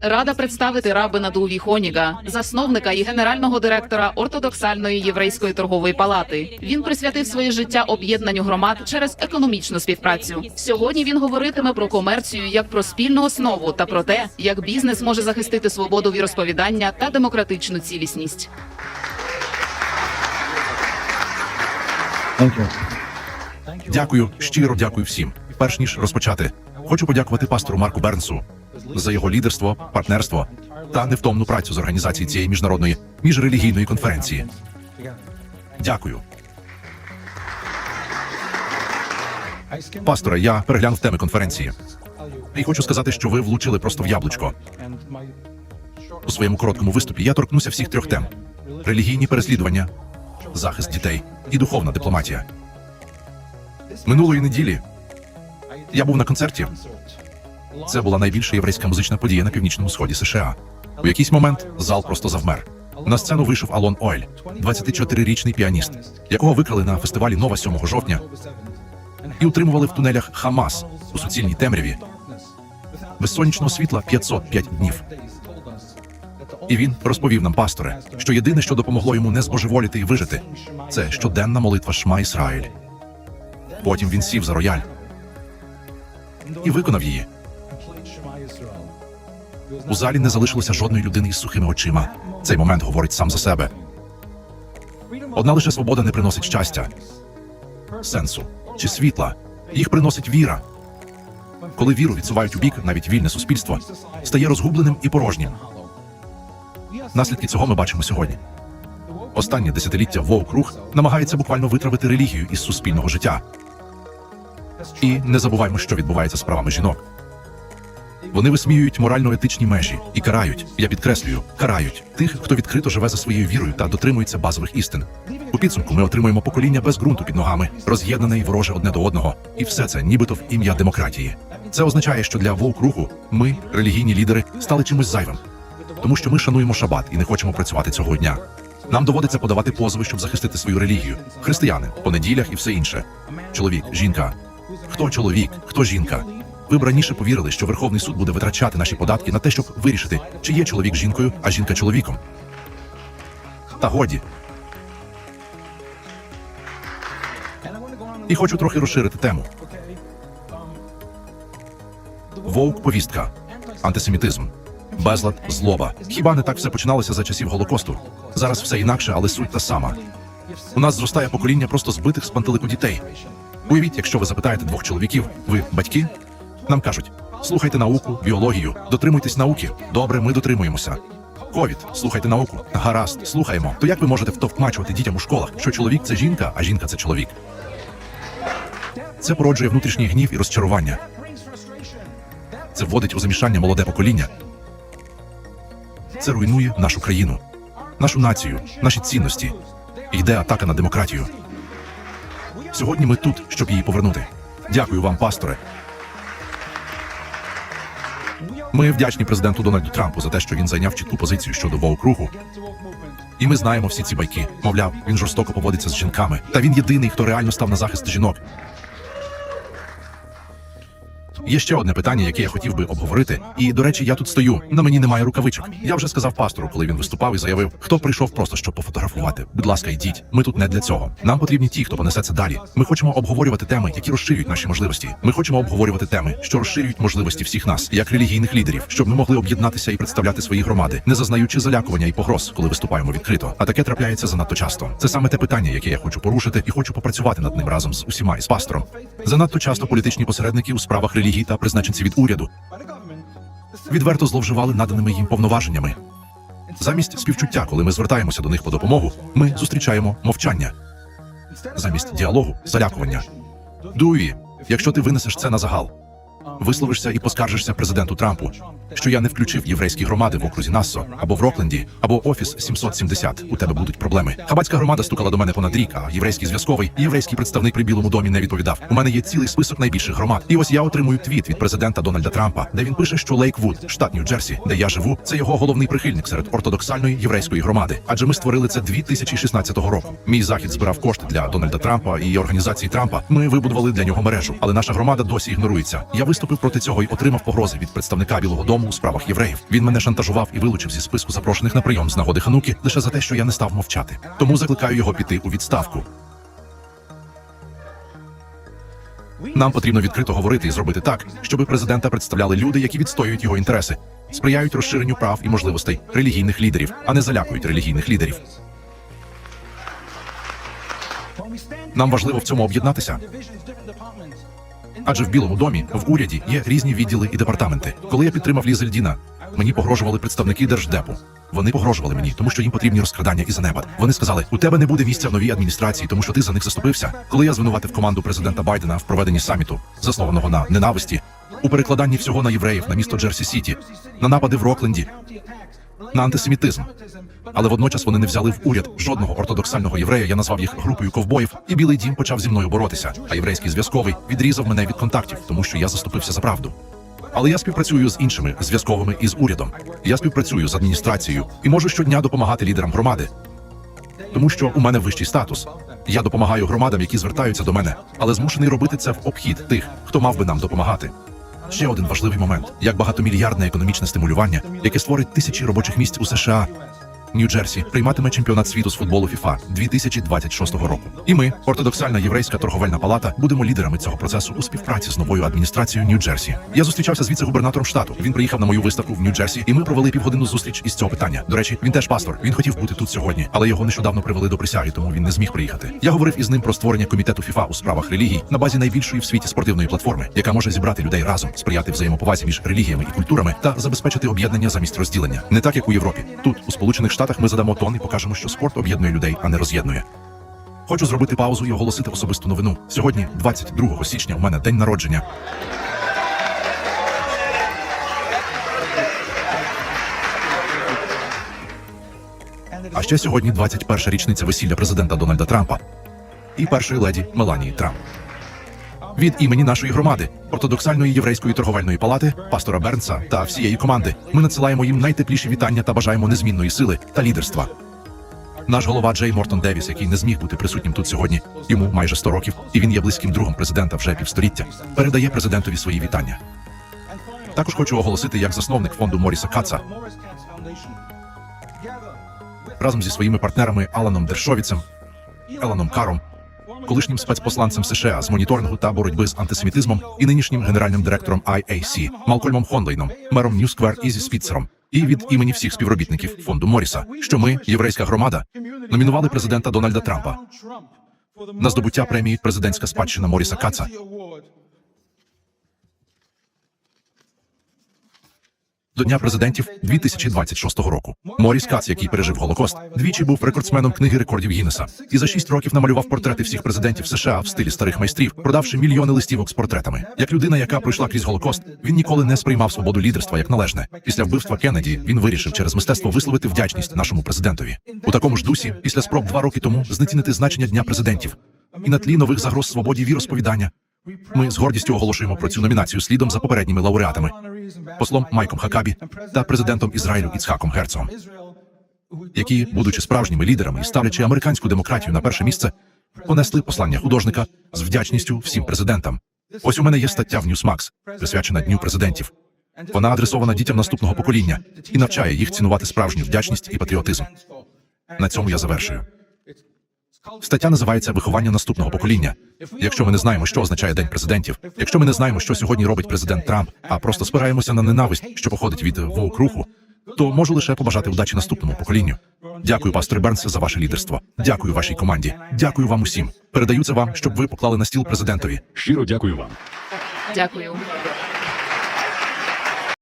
Рада представити Рабина Дуві Хоніга, засновника і генерального директора ортодоксальної єврейської торгової палати. Він присвятив своє життя об'єднанню громад через економічну співпрацю. Сьогодні він говоритиме про комерцію як про спільну основу та про те, як бізнес може захистити свободу віросповідання та демократичну цілісність. Дякую, щиро дякую всім. Перш ніж розпочати, хочу подякувати пастору Марку Бернсу за його лідерство, партнерство та невтомну працю з організації цієї міжнародної міжрелігійної конференції. Дякую. Пасторе, я переглянув теми конференції і хочу сказати, що ви влучили просто в яблучко. У своєму короткому виступі я торкнуся всіх трьох тем: релігійні переслідування, захист дітей і духовна дипломатія. Минулої неділі я був на концерті. Це була найбільша єврейська музична подія на північному сході США. У якийсь момент зал просто завмер. На сцену вийшов Алон Ойль, 24-річний піаніст, якого викрали на фестивалі Нова 7 жовтня і утримували в тунелях Хамас у суцільній темряві. Без сонячного світла 505 днів. І він розповів нам, пасторе, що єдине, що допомогло йому не збожеволіти і вижити, це щоденна молитва Шма Ісраїль. Потім він сів за рояль і виконав її. У залі не залишилося жодної людини із сухими очима. Цей момент говорить сам за себе. Одна лише свобода не приносить щастя, сенсу чи світла. Їх приносить віра. Коли віру відсувають у бік, навіть вільне суспільство стає розгубленим і порожнім. Наслідки цього ми бачимо сьогодні. Останнє десятиліття вовк рух намагається буквально витравити релігію із суспільного життя. І не забуваймо, що відбувається з правами жінок. Вони висміюють морально-етичні межі і карають, я підкреслюю, карають тих, хто відкрито живе за своєю вірою та дотримується базових істин. У підсумку ми отримуємо покоління без ґрунту під ногами, роз'єднане і вороже одне до одного, і все це нібито в ім'я демократії. Це означає, що для вовк руху ми, релігійні лідери, стали чимось зайвим, тому що ми шануємо шабат і не хочемо працювати цього дня. Нам доводиться подавати позови, щоб захистити свою релігію. Християни по неділях і все інше. Чоловік, жінка. Хто чоловік, хто жінка? Ви б раніше повірили, що Верховний суд буде витрачати наші податки на те, щоб вирішити, чи є чоловік жінкою, а жінка чоловіком. Та годі. І хочу трохи розширити тему. Вовк повістка, антисемітизм, безлад, злоба. Хіба не так все починалося за часів Голокосту? Зараз все інакше, але суть та сама. У нас зростає покоління просто збитих з пантелику дітей. Уявіть, якщо ви запитаєте двох чоловіків, ви батьки? Нам кажуть: слухайте науку, біологію, дотримуйтесь науки. Добре, ми дотримуємося. Ковід, слухайте науку. Гаразд, слухаємо. То як ви можете втовкмачувати дітям у школах, що чоловік це жінка, а жінка це чоловік? Це породжує внутрішній гнів і розчарування. Це вводить у замішання молоде покоління. Це руйнує нашу країну, нашу націю, наші цінності. Йде атака на демократію. Сьогодні ми тут, щоб її повернути. Дякую вам, пасторе. Ми вдячні президенту Дональду Трампу за те, що він зайняв чітку позицію щодо вовк-руху. І ми знаємо всі ці байки. Мовляв, він жорстоко поводиться з жінками. Та він єдиний, хто реально став на захист жінок. Є ще одне питання, яке я хотів би обговорити. І, до речі, я тут стою. На мені немає рукавичок. Я вже сказав пастору, коли він виступав і заявив, хто прийшов просто щоб пофотографувати. Будь ласка, йдіть. Ми тут не для цього. Нам потрібні ті, хто понесе це далі. Ми хочемо обговорювати теми, які розширюють наші можливості. Ми хочемо обговорювати теми, що розширюють можливості всіх нас, як релігійних лідерів, щоб ми могли об'єднатися і представляти свої громади, не зазнаючи залякування і погроз, коли виступаємо відкрито. А таке трапляється занадто часто. Це саме те питання, яке я хочу порушити, і хочу попрацювати над ним разом з усіма і з пастором. Занадто часто політичні посередники у справах релігії та призначенці від уряду відверто зловживали наданими їм повноваженнями. Замість співчуття, коли ми звертаємося до них по допомогу, ми зустрічаємо мовчання. Замість діалогу залякування. Дуї, якщо ти винесеш це на загал, висловишся і поскаржишся президенту Трампу, що я не включив єврейські громади в окрузі Нассо або в Рокленді, або офіс 770, У тебе будуть проблеми. Хабацька громада стукала до мене понад рік, а єврейський зв'язковий, єврейський представник при білому домі не відповідав. У мене є цілий список найбільших громад. І ось я отримую твіт від президента Дональда Трампа, де він пише, що Лейквуд, штат Нью-Джерсі, де я живу, це його головний прихильник серед ортодоксальної єврейської громади. Адже ми створили це 2016 року. Мій захід збирав кошти для Дональда Трампа і організації Трампа. Ми вибудували для нього мережу, але наша громада досі ігнорується. Я виступив проти цього і отримав погрози від представника Білого Дому у справах євреїв. Він мене шантажував і вилучив зі списку запрошених на прийом з нагоди Хануки лише за те, що я не став мовчати. Тому закликаю його піти у відставку. Нам потрібно відкрито говорити і зробити так, щоб президента представляли люди, які відстоюють його інтереси, сприяють розширенню прав і можливостей релігійних лідерів, а не залякують релігійних лідерів. Нам важливо в цьому об'єднатися. Адже в Білому домі в уряді є різні відділи і департаменти. Коли я підтримав Лізельдіна, мені погрожували представники держдепу. Вони погрожували мені, тому що їм потрібні розкрадання і занепад. Вони сказали: у тебе не буде місця в новій адміністрації, тому що ти за них заступився. Коли я звинуватив команду президента Байдена в проведенні саміту, заснованого на ненависті, у перекладанні всього на євреїв на місто Джерсі Сіті, на напади в Рокленді, на антисемітизм. Але водночас вони не взяли в уряд жодного ортодоксального єврея. Я назвав їх групою ковбоїв, і білий дім почав зі мною боротися. А єврейський зв'язковий відрізав мене від контактів, тому що я заступився за правду. Але я співпрацюю з іншими зв'язковими і з урядом. Я співпрацюю з адміністрацією і можу щодня допомагати лідерам громади, тому що у мене вищий статус. Я допомагаю громадам, які звертаються до мене, але змушений робити це в обхід тих, хто мав би нам допомагати. Ще один важливий момент: як багатомільярдне економічне стимулювання, яке створить тисячі робочих місць у США. Нью-Джерсі прийматиме чемпіонат світу з футболу FIFA 2026 року. І ми, ортодоксальна єврейська торговельна палата, будемо лідерами цього процесу у співпраці з новою адміністрацією Нью-Джерсі. Я зустрічався з віце-губернатором штату. Він приїхав на мою виставку в Нью-Джерсі, і ми провели півгодинну зустріч із цього питання. До речі, він теж пастор. Він хотів бути тут сьогодні, але його нещодавно привели до присяги, тому він не зміг приїхати. Я говорив із ним про створення комітету FIFA у справах релігій на базі найбільшої в світі спортивної платформи, яка може зібрати людей разом, сприяти взаємоповазі між релігіями і культурами та забезпечити об'єднання замість розділення. Не так як у Європі. Тут, у Сполучених Штатах, ми задамо тон і покажемо, що спорт об'єднує людей, а не роз'єднує. Хочу зробити паузу і оголосити особисту новину. Сьогодні, 22 січня, у мене день народження. А ще сьогодні 21 річниця весілля президента Дональда Трампа і першої леді Меланії Трамп. Від імені нашої громади, ортодоксальної єврейської торговельної палати, пастора Бернса та всієї команди, ми надсилаємо їм найтепліші вітання та бажаємо незмінної сили та лідерства. Наш голова Джей Мортон Девіс, який не зміг бути присутнім тут сьогодні, йому майже 100 років, і він є близьким другом президента вже півстоліття, передає президентові свої вітання. Також хочу оголосити як засновник фонду Моріса Каца разом зі своїми партнерами Аланом Дершовіцем, Еланом Каром, колишнім спецпосланцем США з моніторингу та боротьби з антисемітизмом і нинішнім генеральним директором IAC Малкольмом Хонлейном, мером Ньюсквер Ізі Спіцером, і від імені всіх співробітників фонду Моріса, що ми, єврейська громада, номінували президента Дональда Трампа на здобуття премії Президентська спадщина Моріса Каца. До Дня президентів 2026 року. Моріс Кац, який пережив Голокост, двічі був рекордсменом книги рекордів Гіннеса і за шість років намалював портрети всіх президентів США в стилі старих майстрів, продавши мільйони листівок з портретами. Як людина, яка пройшла крізь Голокост, він ніколи не сприймав свободу лідерства як належне. Після вбивства Кеннеді він вирішив через мистецтво висловити вдячність нашому президентові. У такому ж дусі, після спроб два роки тому знецінити значення Дня президентів і на тлі нових загроз свободі віросповідання. Ми з гордістю оголошуємо про цю номінацію слідом за попередніми лауреатами послом Майком Хакабі та президентом Ізраїлю Іцхаком Герцогом, які, будучи справжніми лідерами і ставлячи американську демократію на перше місце, понесли послання художника з вдячністю всім президентам. Ось у мене є стаття в Newsmax, присвячена Дню президентів. Вона адресована дітям наступного покоління і навчає їх цінувати справжню вдячність і патріотизм. На цьому я завершую. Стаття називається Виховання наступного покоління. Якщо ми не знаємо, що означає День президентів, якщо ми не знаємо, що сьогодні робить президент Трамп, а просто спираємося на ненависть, що походить від вовк руху, то можу лише побажати удачі наступному поколінню. Дякую, пастор Бернс, за ваше лідерство. Дякую вашій команді. Дякую вам усім. Передаю це вам, щоб ви поклали на стіл президентові. Щиро дякую вам. Дякую.